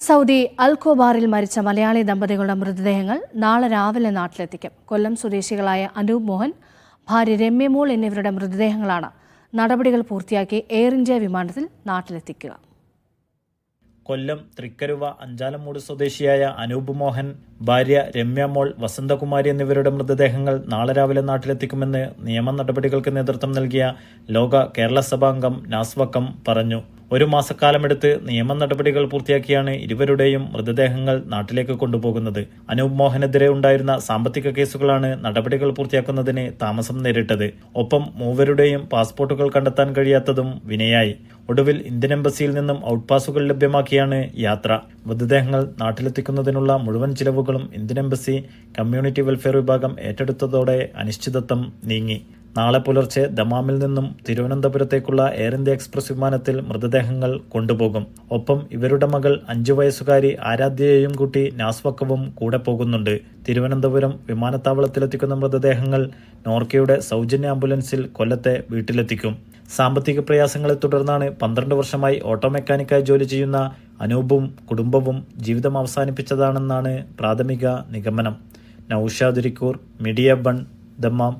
Saudi അൽകോബാറിൽ മരിച്ച മലയാളി ദമ്പതികളുടെ മൃതദേഹങ്ങൾ നാളെ രാവിലെ നാട്ടിലെത്തിക്കും. കൊല്ലം സ്വദേശികളായ അനൂപ് മോഹൻ ഭാര്യ രമ്യമോൾ എന്നിവരുടെ മൃതദേഹങ്ങളാണ് നടപടികൾ പൂർത്തിയാക്കി എയർ ഇന്ത്യ വിമാനത്തിൽ നാട്ടിലെത്തിക്കുക. കൊല്ലം തൃക്കരുവ അഞ്ചാലമൂട് സ്വദേശിയായ അനൂപ് മോഹൻ ഭാര്യ രമ്യമോൾ വസന്തകുമാരി എന്നിവരുടെ മൃതദേഹങ്ങൾ നാളെ രാവിലെ നാട്ടിലെത്തിക്കുമെന്ന് നിയമ നടപടികൾക്ക് നേതൃത്വം നൽകിയ ലോക കേരള സഭാംഗം നാസ്വക്കം പറഞ്ഞു. ഒരു മാസക്കാലമെടുത്ത് നിയമ നടപടികൾ പൂർത്തിയാക്കിയാണ് ഇരുവരുടെയും മൃതദേഹങ്ങൾ നാട്ടിലേക്ക് കൊണ്ടുപോകുന്നത്. അനൂപ് മോഹനെതിരെ ഉണ്ടായിരുന്ന സാമ്പത്തിക കേസുകളാണ് നടപടികൾ പൂർത്തിയാക്കുന്നതിന് താമസം നേരിട്ടത്. ഒപ്പം മൂവരുടെയും പാസ്പോർട്ടുകൾ കണ്ടെത്താൻ കഴിയാത്തതും വിനയായി. ഒടുവിൽ ഇന്ത്യൻ എംബസിയിൽ നിന്നും ഔട്ട് പാസുകൾ ലഭ്യമാക്കിയാണ് യാത്ര. മൃതദേഹങ്ങൾ നാട്ടിലെത്തിക്കുന്നതിനുള്ള മുഴുവൻ ചിലവുകളും ഇന്ത്യൻ എംബസി കമ്മ്യൂണിറ്റി വെൽഫെയർ വിഭാഗം ഏറ്റെടുത്തതോടെ അനിശ്ചിതത്വം നീങ്ങി. നാളെ പുലർച്ചെ ദമാമിൽ നിന്നും തിരുവനന്തപുരത്തേക്കുള്ള എയർ ഇന്ത്യ എക്സ്പ്രസ് വിമാനത്തിൽ മൃതദേഹങ്ങൾ കൊണ്ടുപോകും. ഒപ്പം ഇവരുടെ മകൾ അഞ്ചു വയസ്സുകാരി ആരാധ്യയെയും കൂട്ടി നാസ്വക്കവും കൂടെ പോകുന്നുണ്ട്. തിരുവനന്തപുരം വിമാനത്താവളത്തിലെത്തിക്കുന്ന മൃതദേഹങ്ങൾ നോർക്കയുടെ സൗജന്യ ആംബുലൻസിൽ കൊല്ലത്തെ വീട്ടിലെത്തിക്കും. സാമ്പത്തിക പ്രയാസങ്ങളെ തുടർന്നാണ് പന്ത്രണ്ട് വർഷമായി ഓട്ടോ മെക്കാനിക്കായി ജോലി ചെയ്യുന്ന അനൂപും കുടുംബവും ജീവിതം അവസാനിപ്പിച്ചതാണെന്നാണ് പ്രാഥമിക നിഗമനം. നൌഷാദുരിക്കൂർ മീഡിയ ബൺ ദമ്മാം